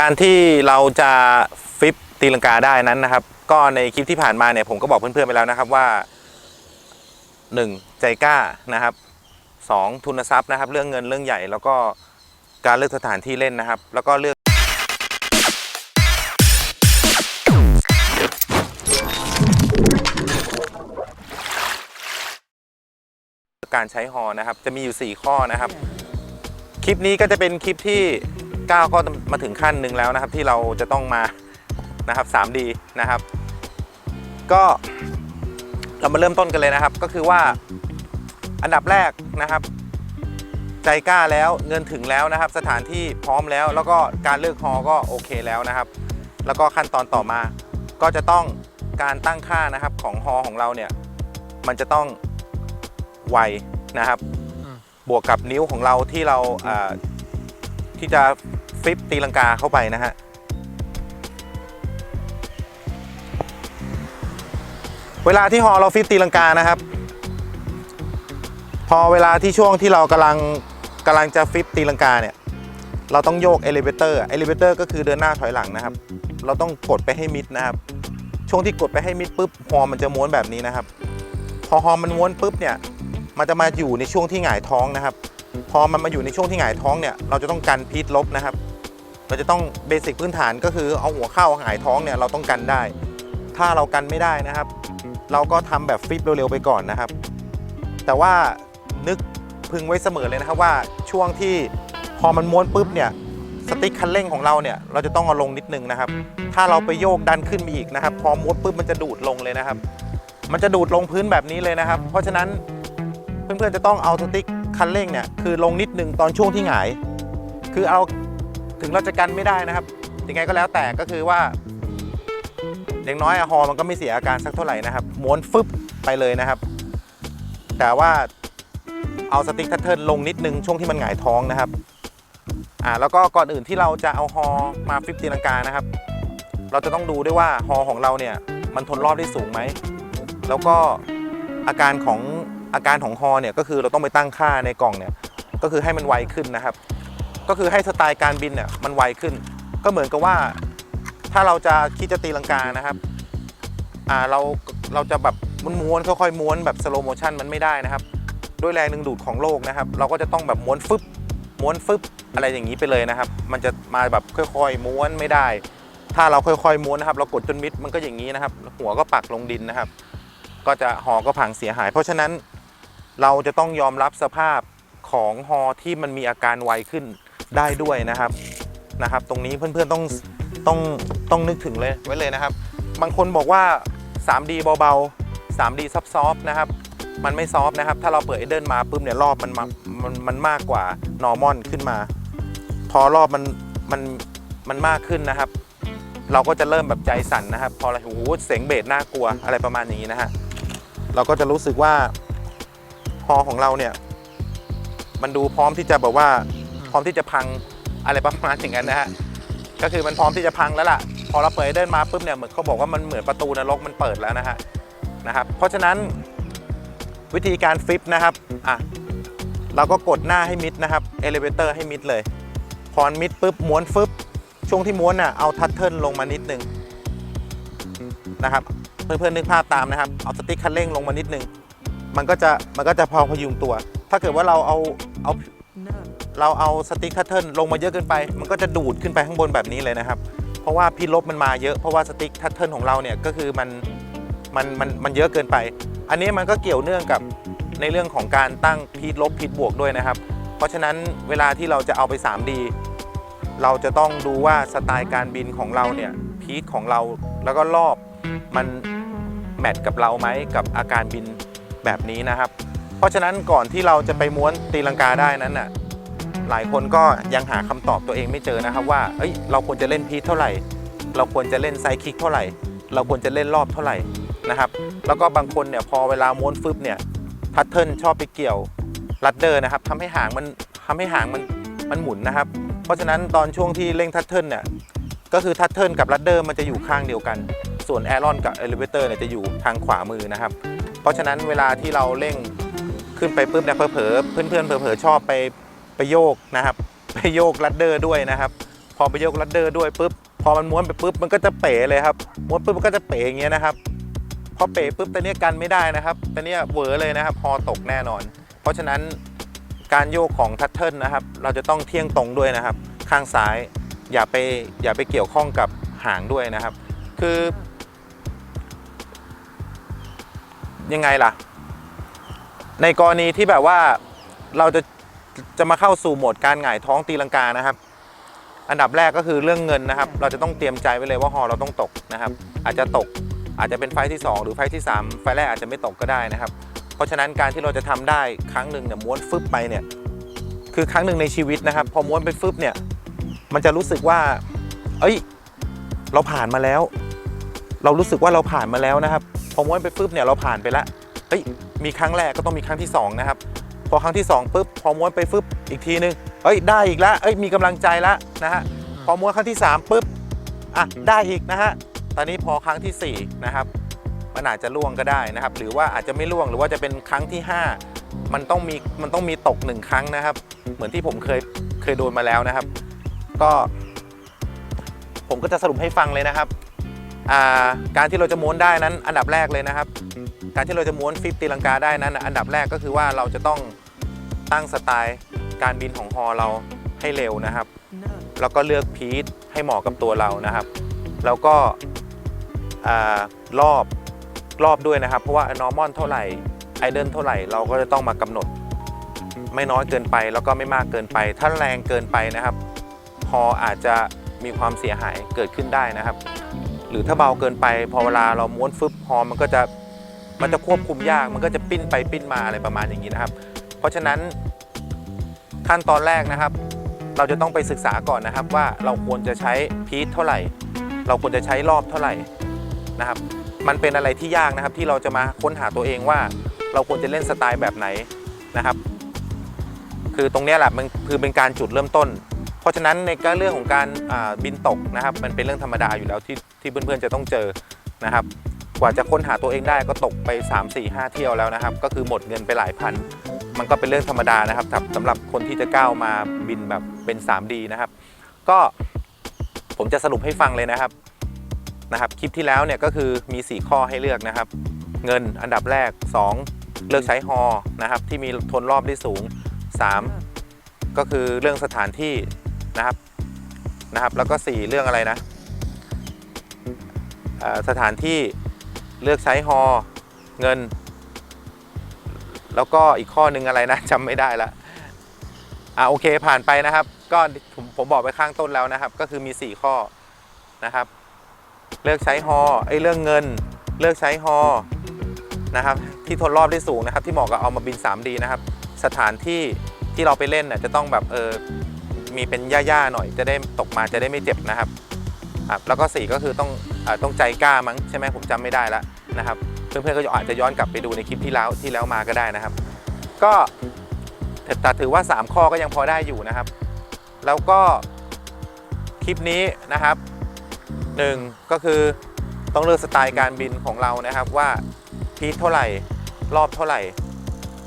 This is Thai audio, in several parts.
การที่เราจะฟิปตีลังกาได้นั้นนะครับ ก็ในคลิปที่ผ่านมาเนี่ยผมก็บอกเพื่อนๆไปแล้วนะครับว่า 1. ใจกล้านะครับ 2. ทุนทรัพย์นะครับ เรื่องเงินเรื่องใหญ่ แล้วก็การเลือกสถานที่เล่นนะครับ แล้วก็เลือกการใช้ฮอนะครับ จะมีอยู่ 4 ข้อนะครับ คลิปนี้ก็จะเป็นคลิปที่ ก้าวก็มาถึงขั้นหนึ่งแล้วนะครับที่เราจะต้องมานะครับ 3D นะครับ ก็เรามาเริ่มต้นกันเลยนะครับ ก็คือว่าอันดับแรกนะครับ ใจกล้าแล้วเงินถึงแล้วนะครับ สถานที่พร้อมแล้ว แล้วก็การเลือกฮอก็โอเคแล้วนะครับ แล้วก็ขั้นตอนต่อมา ก็จะต้องการตั้งค่านะครับของฮอของเราเนี่ย มันจะต้องไวนะครับอืมบวกกับนิ้วของเราที่เราอ่าที่จะฟ ลิปตีลังกาเข้าไปนะฮะเวลาที่ฮอเราฟลิปตีลังกานะครับ พอเวลาที่ช่วงที่เรากำลังกำลังจะฟลิปตีลังกาเนี่ยเราต้องโยกเอลิเวเตอร์เอลิเวเตอร์ก็คือเดินหน้าถอยหลังนะครับ เราต้องกดไปให้มิดนะครับ ช่วงที่กดไปให้มิดปุ๊บฮอมันจะม้วนแบบนี้นะครับ พอฮอมันม้วนปุ๊บเนี่ยมันจะมาอยู่ในช่วงที่หงายท้องนะครับ พอมันมาอยู่ในช่วงที่หงายท้องเนี่ยเราจะต้องกันพิษลบนะครับ เราจะต้องเบสิกพื้นฐานก็คือเอาหัวเข้าหายท้องเนี่ยเราต้องกันได้ ถ้าเรากันไม่ได้นะครับ เราก็ทำแบบฟิปเร็วๆไปก่อนนะครับ แต่ว่านึกพึงไว้เสมอเลยนะครับว่าช่วงที่พอมันม้วนปุ๊บเนี่ยสติ๊กคันเร่งของเราเนี่ยเราจะต้องเอาลงนิดนึงนะครับ ถ้าเราไปโยกดันขึ้นไปอีกนะครับ พอม้วนปุ๊บมันจะดูดลงเลยนะครับ มันจะดูดลงพื้นแบบนี้เลยนะครับ เพราะฉะนั้นเพื่อนๆจะต้องเอาสติ๊กคันเร่งเนี่ยคือลงนิดนึงตอนช่วงที่หงาย คือเอา ถึงเราจะกันไม่ได้นะครับยังไงก็แล้วแต่ก็คือว่าอย่างน้อยอะฮอมันก็ไม่เสียอาการสักเท่าไหร่นะครับม้วนฟึบไปเลยนะครับ แต่ว่าเอาสติ๊กทัตเทิลลงนิดนึงช่วงที่มันหงายท้องนะครับอ่าแล้วก็ก่อนอื่นที่เราจะเอาฮอมาฟลิปตีลังกานะครับ เราจะต้องดูด้วยว่าฮอของเราเนี่ยมันทนรอบได้สูงไหม แล้วก็อาการของอาการของฮอเนี่ยก็คือเราต้องไปตั้งค่าในกล่องเนี่ยก็คือให้มันไวขึ้นนะครับ ก็คือให้สไตล์การบินเนี่ยมันไวขึ้น ก็เหมือนกับว่า ถ้าเราจะคิดจะตีลังกานะครับอ่าเราเราจะแบบม้วนๆค่อยๆม้วนแบบสโลโมชันมันไม่ได้นะครับ ด้วยแรงดึงดูดของโลกนะครับ เราก็จะต้องแบบม้วนฟึบม้วนฟึบอะไรอย่างนี้ไปเลยนะครับ มันจะมาแบบค่อยๆ ม้วนไม่ได้ ถ้าเราค่อยๆ ม้วนนะครับ เรากดจนมิดมันก็อย่างนี้นะครับ หัวก็ปักลงดินนะครับ ก็จะหอก็พังเสียหาย เพราะฉะนั้นเราจะต้องยอมรับสภาพของฮอที่มันมีอาการไวขึ้น ได้ด้วยนะครับนะครับ ตรงนี้เพื่อนๆต้องต้องต้องนึกถึงเลยไว้เลยนะครับ บางคนบอกว่า 3D เบาๆ 3D ซอฟต์ๆนะครับ มันไม่ซอฟนะครับ ถ้าเราเปิดไอเดิลมาปุ๊บเนี่ยรอบมันมามันมันมากกว่า normal ขึ้นมา พอรอบมันมันมันมากขึ้นนะครับ เราก็จะเริ่มแบบใจสั่นนะครับ พอเราโอ้โหเสียงเบสน่ากลัวอะไรประมาณอย่างนี้นะฮะเราก็จะรู้สึกว่าฮอของเราเนี่ย มันดูพร้อมที่จะแบบว่า พร้อมที่จะพังอะไรประมาณอย่างนั้นนะฮะก็คือมันพร้อมที่จะพังแล้วล่ะ พอเราเปิดเดินมาปุ๊บเนี่ยเหมือนเขาบอกว่ามันเหมือนประตูนรกมันเปิดแล้วนะฮะนะครับ เพราะฉะนั้นวิธีการฟลิปนะครับอะเราก็กดหน้าให้มิดนะครับเอลิเวเตอร์ให้มิดเลย พอมิดปุ๊บม้วนฟึบช่วงที่ม้วนน่ะเอาทัตเทิลลงมานิดนึงนะครับเพื่อนๆนึกภาพตามนะครับ เอาสติ๊กคันเร่งลงมานิดนึง มันก็จะมันก็จะพอพยุงตัว ถ้าเกิดว่าเราเอาเอา เราเอาสติ๊กคัตเทิลลงมาเยอะเกินไป มันก็จะดูดขึ้นไปข้างบนแบบนี้เลยนะครับ เพราะว่าพิษลบมันมาเยอะเพราะว่าสติ๊กคัตเทิลของเราเนี่ยก็คือมันมันมันมันเยอะเกินไป อันนี้มันก็เกี่ยวเนื่องกับในเรื่องของการตั้งพิษลบพิษบวกด้วยนะครับ เพราะฉะนั้นเวลาที่เราจะเอาไป 3D เราจะต้องดูว่าสไตล์การบินของเราเนี่ยพีทของเราแล้วก็รอบมันแมทกับเราไหมกับอาการบินแบบนี้นะครับ เพราะฉะนั้นก่อนที่เราจะไปม้วนตีลังกาได้นั้นน่ะ หลายคนก็ยังหาคำตอบตัวเองไม่เจอนะครับว่าเอ้ยเราควรจะเล่นพีทเท่าไหร่ เราควรจะเล่นไซคิกเท่าไหร่ เราควรจะเล่นรอบเท่าไหร่นะครับแล้วก็บางคนเนี่ยพอเวลาม้วนฟึบเนี่ยทัตเทิลชอบไปเกี่ยวลัดเดอร์นะครับทำให้หางมันทำให้หางมันมันหมุนนะครับ เพราะฉะนั้นตอนช่วงที่เร่งทัตเทิลเนี่ยก็คือทัตเทิลกับลัดเดอร์มันจะอยู่ข้างเดียวกัน ส่วนแอรอนกับเอลิเวเตอร์เนี่ยจะอยู่ทางขวามือนะครับ เพราะฉะนั้นเวลาที่เราเร่งขึ้นไปปุ๊บเนี่ยเผลอๆเพื่อนเผลอชอบไป ไปโยกนะครับ ไปโยกลัดเดอร์ด้วยนะครับ พอไปโยกลัดเดอร์ด้วยปุ๊บพอมันม้วนไปปุ๊บมันก็จะเป๋เลยครับม้วนปุ๊บมันก็จะเป๋อย่างเงี้ยนะครับพอเป๋ปุ๊บตัวเนี้ยกันไม่ได้นะครับตัวเนี้ยเหวอเลยนะครับ พอตกแน่นอน เพราะฉะนั้นการโยกของทัตเทิลนะครับ เราจะต้องเที่ยงตรงด้วยนะครับ ข้างซ้ายอย่าไปอย่าไปเกี่ยวข้องกับหางด้วยนะครับ คือ ยังไงล่ะ ในกรณีที่แบบว่าเราจะ จะมาเข้าสู่โหมดการหงายท้องตีลังกานะครับ อันดับแรกก็คือเรื่องเงินนะครับ เราจะต้องเตรียมใจไว้เลยว่าฮอเราต้องตกนะครับ อาจจะตกอาจจะเป็นไฟที่ 2 หรือไฟที่ 3 ไฟแรกอาจจะไม่ตกก็ได้นะครับ เพราะฉะนั้นการที่เราจะทำได้ครั้งหนึ่งเนี่ยม้วนฟึบไปเนี่ยคือครั้งหนึ่งในชีวิตนะครับ พอม้วนไปฟึบเนี่ยมันจะรู้สึกว่า เอ้ย เราผ่านมาแล้ว เรารู้สึกว่าเราผ่านมาแล้วนะครับ พอม้วนไปฟึบเนี่ยเราผ่านไปแล้วเฮ้ยมีครั้งแรกก็ต้องมีครั้งที่สองนะครับ พอครั้งที่สองปุ๊บพอม้วนไปฟึบอีกทีนึงเอ้ยได้อีกแล้วเอ้ยมีกำลังใจแล้วนะฮะพอม้วนครั้งที่สามปุ๊บอะได้อีกนะฮะตอนนี้พอครั้งที่สี่นะครับมันอาจจะล่วงก็ได้นะครับ หรือว่าอาจจะไม่ล่วงหรือว่าจะเป็นครั้งที่ห้ามันต้องมีมันต้องมีตกหนึ่งครั้งนะครับ เหมือนที่ผมเคยเคยโดนมาแล้วนะครับ ก็ ผมก็จะสรุปให้ฟังเลยนะครับอ่าการที่เราจะม้วนได้นั้นอันดับแรกเลยนะครับ การที่เราจะม้วนฟิปตีลังกาได้นั้นอันดับแรกก็คือว่าเราจะต้องตั้งสไตล์การบินของฮอเราให้เร็วนะครับ แล้วก็เลือกพีทให้เหมาะกับตัวเรานะครับ แล้วก็รอบรอบด้วยนะครับ เพราะว่า normal เท่าไหร่ idle เท่าไหร่เราก็จะต้องมากำหนด ไม่น้อยเกินไปแล้วก็ไม่มากเกินไป ถ้าแรงเกินไปนะครับฮออาจจะมีความเสียหายเกิดขึ้นได้นะครับ หรือถ้าเบาเกินไปพอเวลาเราม้วนฟึบฮอมันก็จะ มันจะควบคุมยากมันก็จะปิ้นไปปิ้นมาอะไรประมาณอย่างนี้นะครับ เพราะฉะนั้นขั้นตอนแรกนะครับ เราจะต้องไปศึกษาก่อนนะครับว่าเราควรจะใช้พีทเท่าไหร่ เราควรจะใช้รอบเท่าไหร่นะครับ มันเป็นอะไรที่ยากนะครับที่เราจะมาค้นหาตัวเองว่าเราควรจะเล่นสไตล์แบบไหนนะครับ คือตรงนี้แหละมันคือเป็นการจุดเริ่มต้น เพราะฉะนั้นในการเรื่องของการบินตกนะครับ มันเป็นเรื่องธรรมดาอยู่แล้วที่ที่เพื่อนๆจะต้องเจอนะครับ กว่าจะค้นหาตัวเองได้ก็ตกไป 3 4 5 เที่ยวแล้วนะครับ ก็คือหมดเงินไปหลายพัน มันก็เป็นเรื่องธรรมดานะครับสำหรับคนที่จะก้าวมาบินแบบเป็น 3D นะครับ ก็ผมจะสรุปให้ฟังเลยนะครับนะครับ คลิปที่แล้วเนี่ยก็คือมี 4 ข้อให้เลือกนะครับ เงินอันดับแรก 2 เลือกใช้ฮอนะครับ ที่มีทนรอบได้สูง 3 ก็คือเรื่องสถานที่นะครับนะครับ แล้วก็ 4 เรื่องอะไรนะสถานที่ เลือกใช้ฮอเงิน แล้วก็อีกข้อหนึงอะไรนะจำไม่ได้ละอ่าโอเคผ่านไปนะครับ ก็ผมผมบอกไปข้างต้นแล้วนะครับ ก็คือมี 4 ข้อนะครับ เลือกใช้ฮอไอ้เรื่องเงิน เลือกใช้ฮอนะครับ ที่ทนรอบได้สูงนะครับ ที่เหมาะกับเอามาบิน 3D นะครับ สถานที่ที่เราไปเล่นน่ะจะต้องแบบเออมีเป็นหญ้าๆหน่อยจะได้ตกมาจะได้ไม่เจ็บนะครับครับแล้วก็สี่ก็คือต้อง ต้องใจกล้ามั้งใช่ไหมผมจำไม่ได้แล้วนะครับ เพื่อนๆก็อาจจะย้อนกลับไปดูในคลิปที่แล้วที่แล้วมาก็ได้นะครับ ก็แต่ถือว่า 3 ข้อก็ยังพอได้อยู่นะครับ แล้วก็คลิปนี้นะครับหนึ่งก็คือต้องเลือกสไตล์การบินของเรานะครับว่าพีทเท่าไหร่รอบเท่าไหร่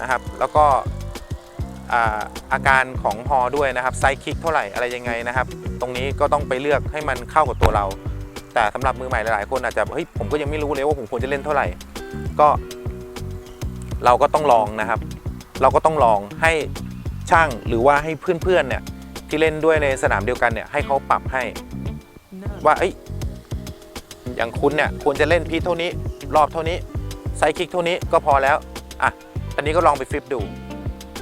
นะครับ แล้วก็อาอาการของฮอด้วยนะครับไซคิกเท่าไหร่อะไรยังไงนะครับ ตรงนี้ก็ต้องไปเลือกให้มันเข้ากับตัวเรา แต่สำหรับมือใหม่หลายๆคนอาจจะเฮ้ยผมก็ยังไม่รู้เลยว่าผมควรจะเล่นเท่าไหร่ ก็ เราก็ต้องลองนะครับ เราก็ต้องลองให้ช่างหรือว่าให้เพื่อนๆเนี่ยที่เล่นด้วยในสนามเดียวกันเนี่ยให้เขาปรับให้ ว่าเอ้ยอย่างคุณเนี่ยควรจะเล่นพีทเท่านี้ รอบเท่านี้ไซคิกเท่านี้ก็พอแล้วอะอันนี้ก็ลองไปฟลิปดู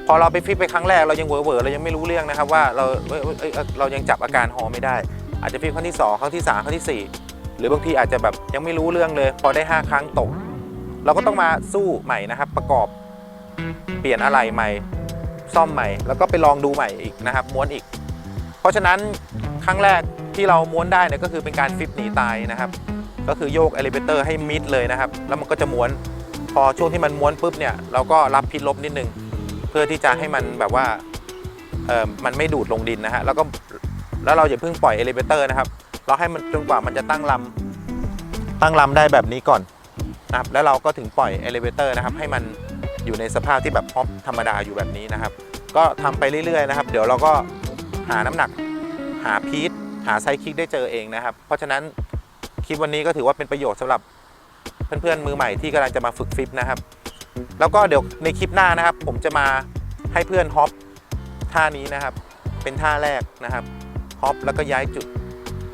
พอเราไปฟลิปไปครั้งแรกเรายังเวอร์เวอร์เรายังไม่รู้เรื่องนะครับว่าเราเเเเรายังจับอาการฮอไม่ได้ อาจจะฟลิปครั้งที่สองครั้งที่สามครั้งที่สี่หรือบางทีอาจจะแบบยังไม่รู้เรื่องเลย พอได้ห้าครั้งตก เราก็ต้องมาสู้ใหม่นะครับ ประกอบเปลี่ยนอะไรใหม่ ซ่อมใหม่ แล้วก็ไปลองดูใหม่อีกนะครับ ม้วนอีก เพราะฉะนั้นครั้งแรกที่เราม้วนได้เนี่ยก็คือเป็นการฟิปหนีตายนะครับ ก็คือโยกเอลิเวเตอร์ให้มิดเลยนะครับ แล้วมันก็จะม้วน พอช่วงที่มันม้วนปุ๊บเนี่ยเราก็รับพิษลบนิดนึง เพื่อที่จะให้มันแบบว่าเออมันไม่ดูดลงดินนะฮะ แล้วก็ แล้วเราอย่าเพิ่งปล่อยเอลิเวเตอร์นะครับ เราให้มันจนกว่ามันจะตั้งลำตั้งลำได้แบบนี้ก่อนนะครับแล้วเราก็ถึงปล่อยเอลิเวเตอร์นะครับให้มันอยู่ในสภาพที่แบบฮอปธรรมดาอยู่แบบนี้นะครับ ก็ทำไปเรื่อยๆนะครับ เดี๋ยวเราก็หาน้ำหนักหาพีทหาไซด์คิกได้เจอเองนะครับ เพราะฉะนั้นคลิปวันนี้ก็ถือว่าเป็นประโยชน์สำหรับเพื่อนๆมือใหม่ที่กำลังจะมาฝึกฟิปนะครับ แล้วก็เดี๋ยวในคลิปหน้านะครับ ผมจะมาให้เพื่อนฮอปท่านี้นะครับ เป็นท่าแรกนะครับ ฮอปแล้วก็ย้ายจุด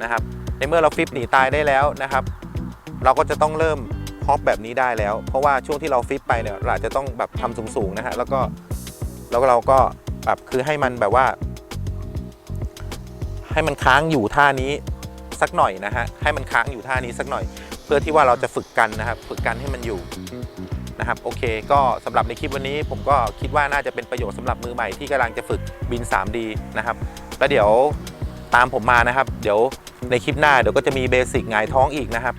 นะครับ ในเมื่อเราฟิปหนีตายได้แล้วนะครับ เราก็จะต้องเริ่มฮอปแบบนี้ได้แล้ว เพราะว่าช่วงที่เราฟิปไปเนี่ยเราจะต้องแบบทำสูงๆนะฮะแล้วก็แล้วเราก็แบบคือให้มันแบบว่า ให้มันค้างอยู่ท่านี้สักหน่อยนะฮะให้มันค้างอยู่ท่านี้สักหน่อย เพื่อที่ว่าเราจะฝึกกันนะครับ ฝึกกันให้มันอยู่นะครับโอเค ก็สำหรับในคลิปวันนี้ผมก็คิดว่าน่าจะเป็นประโยชน์สำหรับมือใหม่ที่กำลังจะฝึกบิน 3D นะครับแล้วเดี๋ยว ตามผมมานะครับ เดี๋ยวในคลิปหน้าเดี๋ยวก็จะมีเบสิกหงายท้องอีกนะครับ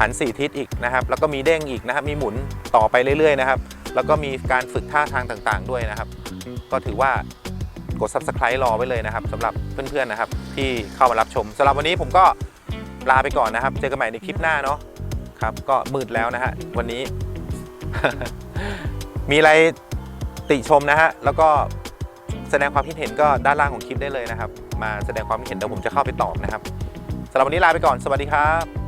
หัน4ทิศอีกนะครับ แล้วก็มีเด้งอีกนะครับ มีหมุนต่อไปเรื่อยๆนะครับ แล้วก็มีการฝึกท่าทางต่างๆ ด้วยนะครับ ก็ถือว่ากด subscribe รอไว้เลยนะครับสำหรับเพื่อนๆนะครับ ที่เข้ามารับชมสำหรับวันนี้ผมก็ลาไปก่อนนะครับ เจอกันใหม่ในคลิปหน้าเนาะครับ ก็มืดแล้วนะฮะวันนี้ มีอะไรติชมนะฮะแล้วก็แสดงความคิดเห็นก็ด้านล่างของคลิปได้เลยนะครับ มาแสดงความคิดเห็นเดี๋ยวผมจะเข้าไปตอบนะครับสำหรับวันนี้ลาไปก่อนสวัสดีครับ